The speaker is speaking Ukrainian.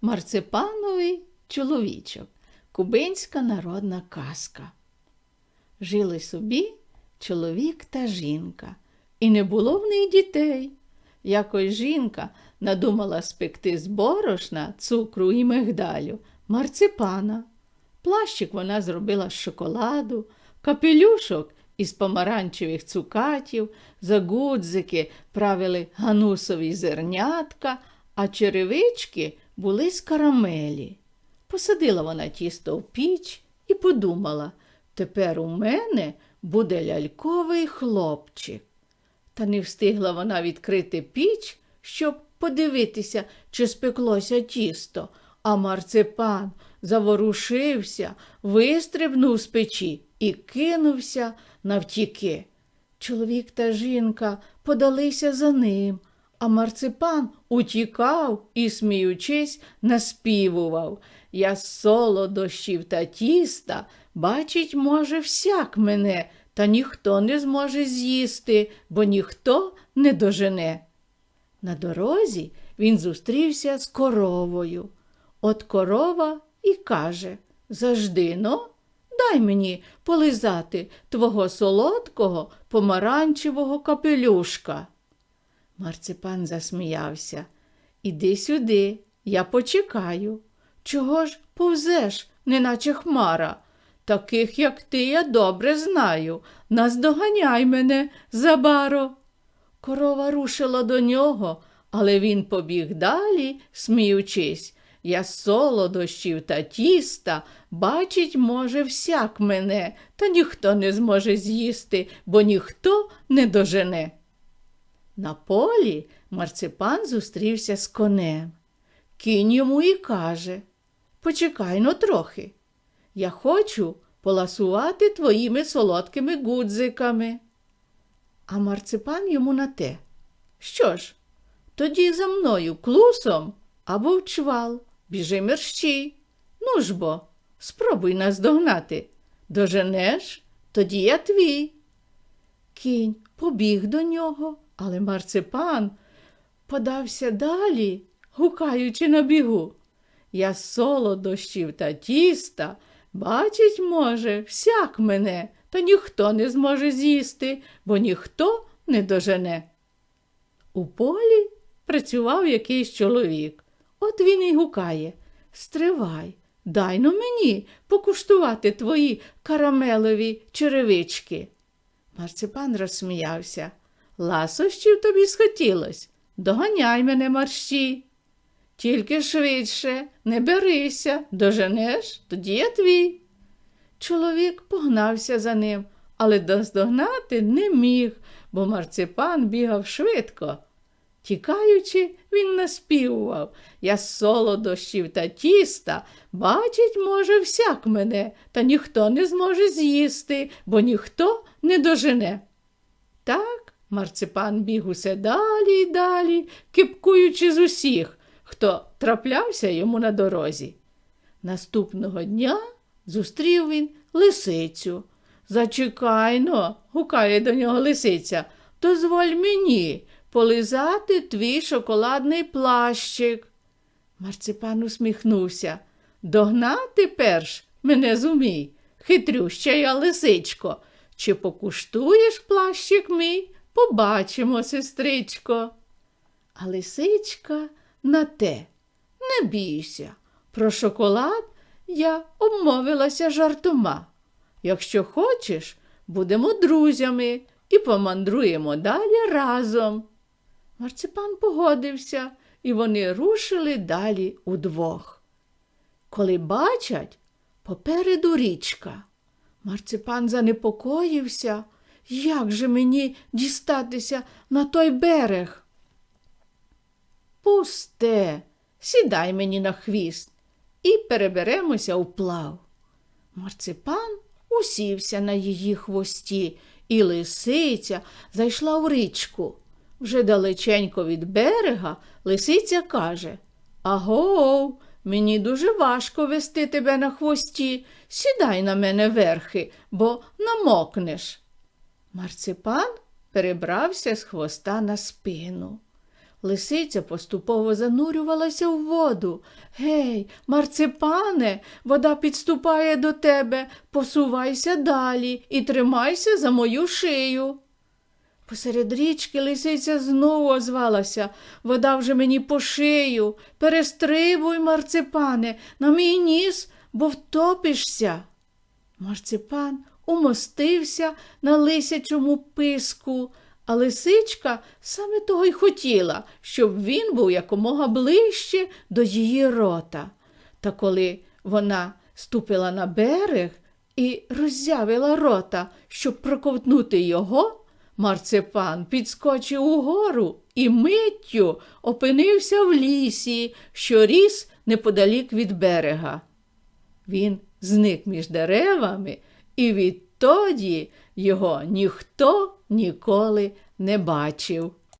Марципановий чоловічок. Кубинська народна казка. Жили собі чоловік та жінка, і не було в них дітей. Якось жінка надумала спекти з борошна, цукру і мигдалю, марципана. Плащик вона зробила з шоколаду, капелюшок із помаранчевих цукатів, за гудзики правили ганусові зернятка, а черевички були з карамелі. Посадила вона тісто в піч і подумала, тепер у мене буде ляльковий хлопчик. Та не встигла вона відкрити піч, щоб подивитися, чи спеклося тісто, а марципан заворушився, вистрибнув з печі і кинувся навтіки. Чоловік та жінка подалися за ним, а марципан утікав і, сміючись, наспівував. Я солодощів та тіста бачить може всяк мене, та ніхто не зможе з'їсти, бо ніхто не дожене. На дорозі він зустрівся з коровою. От корова і каже Завжди но, дай мені полизати твого солодкого помаранчевого капелюшка. Марципан засміявся. Іди сюди, я почекаю. Чого ж повзеш, неначе хмара? Таких, як ти, я добре знаю. Наздоганяй мене, забаро. Корова рушила до нього, але він побіг далі, сміючись. Я солодощів та тіста бачить може всяк мене, та ніхто не зможе з'їсти, бо ніхто не дожене. На полі марципан зустрівся з конем. Кінь йому і каже Почекай но трохи. Я хочу поласувати твоїми солодкими гудзиками. А марципан йому на те. Що ж, тоді за мною клусом або в чвал, біжи мерщій. Ну ж бо, спробуй нас догнати. Доженеш, тоді я твій. Кінь побіг до нього, але марципан подався далі, гукаючи на бігу. Я солодощів та тіста бачить, може, всяк мене, та ніхто не зможе з'їсти, бо ніхто не дожене. У полі працював якийсь чоловік. От він і гукає Стривай, дай но мені покуштувати твої карамелові черевички. Марципан розсміявся. Ласощів тобі схотілось. Доганяй мене марщі. Тільки швидше, не берися, доженеш, тоді я твій. Чоловік погнався за ним, але доздогнати не міг, бо марципан бігав швидко. Тікаючи, він наспівував Я солодощів та тіста, бачить, може, всяк мене, та ніхто не зможе з'їсти, бо ніхто не дожене. Так марципан біг усе далі й далі, кипкуючи з усіх, хто траплявся йому на дорозі. Наступного дня зустрів він лисицю. Зачекайно, гукає до нього лисиця, дозволь мені полизати твій шоколадний плащик. Марципан усміхнувся. Догнати перш мене зумій, хитрюща я лисичко. Чи покуштуєш плащик мій? Побачимо, сестричко. А лисичка на те. Не бійся. Про шоколад я обмовилася жартома. Якщо хочеш, будемо друзями і помандруємо далі разом. Марципан погодився, і вони рушили далі удвох. Коли бачать, попереду річка. Марципан занепокоївся, як же мені дістатися на той берег? Пусте, сідай мені на хвіст і переберемося вплав. Марципан усівся на її хвості, і лисиця зайшла в річку. Вже далеченько від берега лисиця каже Агов, мені дуже важко вести тебе на хвості. Сідай на мене верхи, бо намокнеш. Марципан перебрався з хвоста на спину. Лисиця поступово занурювалася в воду. Гей, марципане, вода підступає до тебе, посувайся далі і тримайся за мою шию. Посеред річки лисиця знову озвалася. Вода вже мені по шию. Перестрибуй, марципане, на мій ніс, бо втопишся. Марципан умостився на лисячому писку, а лисичка саме того й хотіла, щоб він був якомога ближче до її рота. Та коли вона ступила на берег і роззявила рота, щоб проковтнути його, марципан підскочив угору і миттю опинився в лісі, що ріс неподалік від берега. Він зник між деревами, і відтоді його ніхто ніколи не бачив.